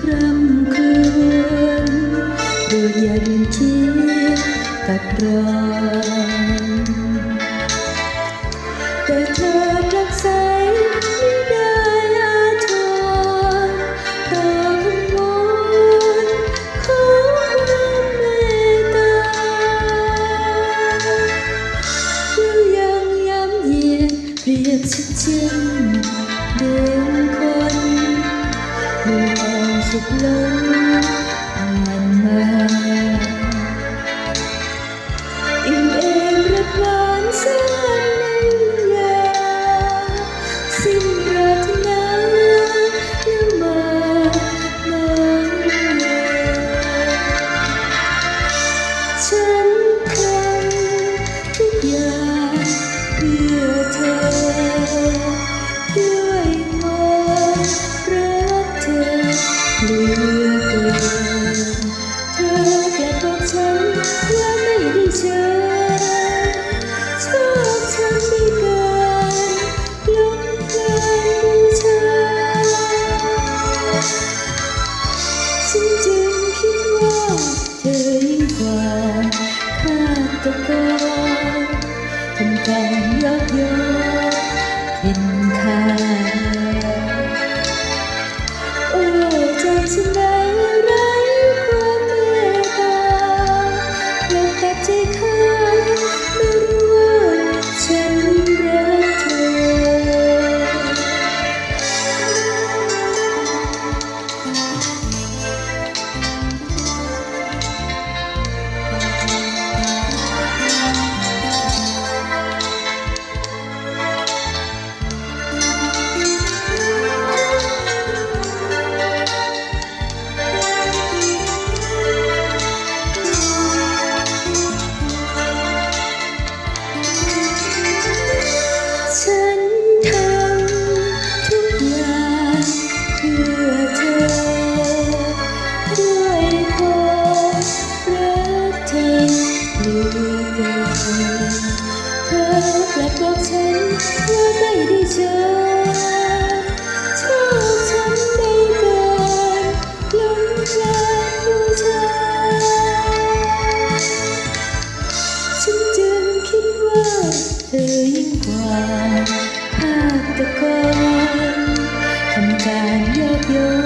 คร่ำครวญโดยย่นชีกัดรอนแต่เธอรักใสไม่ได้อาทรรอคำวอนขอความเมตตายังย้ำเยียดเรียบฉันเช่น ผู้มองาตกรทำการยักยอกเห็นค่าโอ้ใจฉัน รู้กัเธอกลับบอกฉันว่าไม่ได้เจอชอฉันได้เกินหลงลาผู้ชาฉันจึงคิดว่าเธอยิ่งกว่าภาตะกอนทำการยอกยน